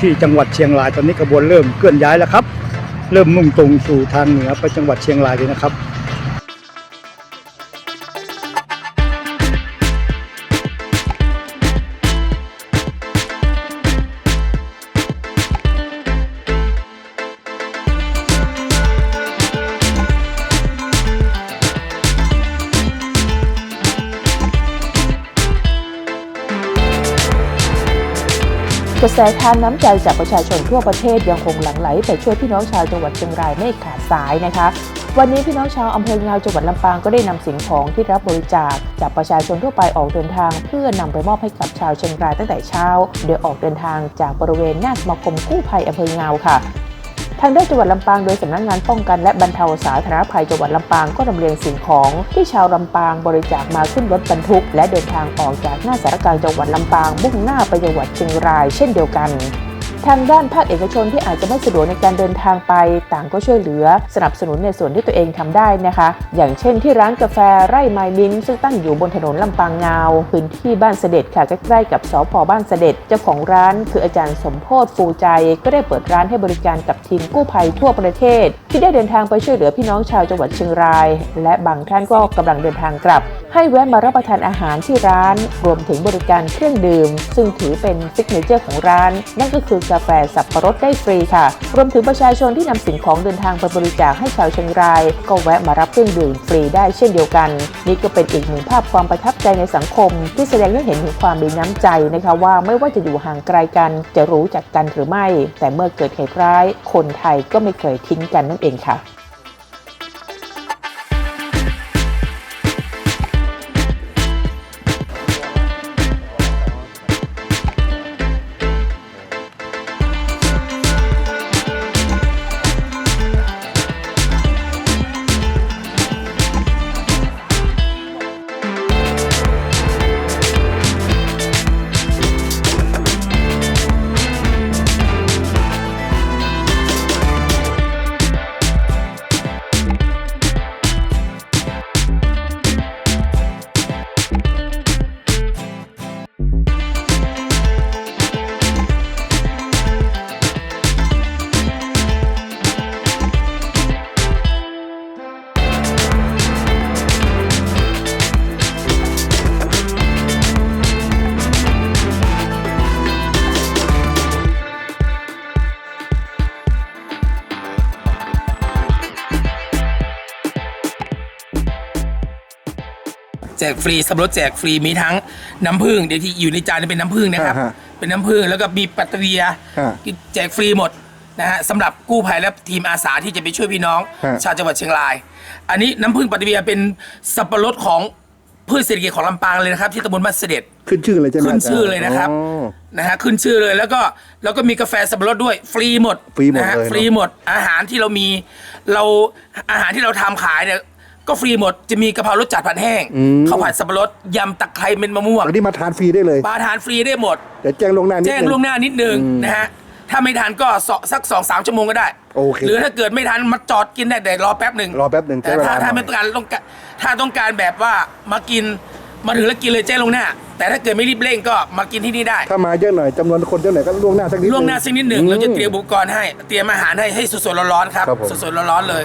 ที่จังหวัดเชียงรายตอนนี้ขบวนเริ่มเคลื่อนย้ายแล้วครับ เริ่มมุ่งตรงสู่ทางเหนือไปจังหวัดเชียงรายเลยนะครับ กระแสทานน้ำใจจากประชาชนทั่วประเทศยังคงหลั่งไหลไปช่วยพี่น้องชาวจังหวัดเชียงรายไม่ขาดสายนะคะ วันนี้พี่น้องชาวอำเภองาวจังหวัดลำปางก็ได้นำสิ่งของที่รับบริจาค จากประชาชนทั่วไปออกเดินทาง เพื่อนำไปมอบให้กับชาวเชียงรายตั้งแต่เช้า โดยออกเดินทางจากบริเวณหน้าสมาคมกู้ภัยอำเภองาวค่ะ ทางด้านจังหวัดลำปางโดยสำนักงานป้องกันและบรรเทาสาธารณภัยจังหวัดลำปางก็ลำเลียงสิ่งของที่ชาวลำปางบริจาคมาขึ้นรถบรรทุก และเดินทางออกจากหน้าสารกลางจังหวัดลำปางมุ่งหน้าไปจังหวัดเชียงรายเช่นเดียวกัน ทางด้านภาคเอกชนที่อาจจะไม่สะดวกในการเดินทางไป ต่างก็ช่วยเหลือสนับสนุนในส่วนที่ตัวเองทำได้นะคะ อย่างเช่นที่ร้านกาแฟไร่ไมมินซึ่งตั้งอยู่บนถนนลำปางงาว พื้นที่บ้านเสด็จค่ะใกล้ๆกับสพบ้านเสด็จ เจ้าของร้านคืออาจารย์สมโพศฟูใจ ก็ได้เปิดร้านให้บริการกับทีมกู้ภัยทั่วประเทศ ที่ได้เดินทางไปช่วยเหลือพี่น้องชาวจังหวัดเชียงราย และบางท่านก็กำลังเดินทางกลับ ให้แวะมารับประทานอาหารที่ร้าน รวมถึงบริการเครื่องดื่ม ซึ่งถือเป็นซิกเนเจอร์ของร้าน นั่นก็คือกาแฟสับปะรดได้ฟรีค่ะ รวมถึงประชาชนที่นำสิ่งของเดินทางไปบริจาคให้ชาวเชียงราย ก็แวะมารับเครื่องดื่มฟรีได้เช่นเดียวกัน นี่ก็เป็นอีกหนึ่งภาพความประทับใจในสังคม ที่แสดงให้เห็นถึงความมีน้ำใจนะคะว่าไม่ว่าจะอยู่ห่างไกลกัน จะรู้จักกันหรือไม่ แต่เมื่อเกิดเหตุร้าย คนไทยก็ไม่เคยทิ้งกันนั่นเองค่ะ แจกฟรีสับปะรดแจกฟรีมีทั้งน้ำผึ้งเดี๋ยวที่อยู่ในจานเนยเป็นน้ำผึ้งนะครับ อ่าฮะเป็นน้ำผึ้งแล้วก็มีปัตเตอร์เรียฮะแจกฟรีหมดนะฮะสำหรับกู้ภัยและทีมอาสาที่จะไปช่วยพี่น้อง ฮะ ชาวจังหวัดเชียงราย อันนี้น้ำผึ้งปัตเตอร์เรียเป็นสับปะรดของพืชเศรษฐกิจของลำปางเลยนะครับ ที่ตำบลบ้านเสด็จ ขึ้นชื่อเลยใช่ไหมขึ้นชื่อเลยนะครับ อ๋อ นะฮะขึ้นชื่อเลยแล้วก็แล้วก็มีกาแฟสับปะรดด้วยฟรีหมดฟรีหมดนะฮะเลยเนอะฟรีหมดอาหารที่เรามีเราอาหารที่เราทำขายเนี่ย ก็ฟรีหมดจะมีกะเพรารสจัดผัดแห้งข้าวผัดสับปะรดยำตะไคร้เม็ดมะม่วงอันนี้มาทานฟรีได้เลยปลาทานฟรีได้หมดเดี๋ยวแจ้งลวงหน้านิดแจ้งนึงล่วงหน้านิดนึงอืมนะฮะถ้าไม่ทันก็สสักสองสามชั่วโมงก็ได้โอเคหรือถ้าเกิดไม่ทันมาจอดกินได้แต่รอแป๊บหนึ่งรอแป๊บหนึ่งแต่ใช้เวลาถ้าถ้าหน่ไม่อยต้องการต้องการถ้าต้องการแบบว่ามากินมาถึงแล้วกินเลยแจ้งล่วงหน้า แต่ถ้าเกิดไม่รีบเร่งก็มากินที่นี่ได้ ถ้ามาเยอะหน่อยจำนวนคนเยอะหน่อยก็ล่วงหน้าสักนิดล่วงหน้าสักนิดหนึ่งอืมเราจะเตรียมอุปกรณ์ให้เตรียมอาหารให้ให้สดๆร้อนๆครับครับผมสดๆร้อนๆเลย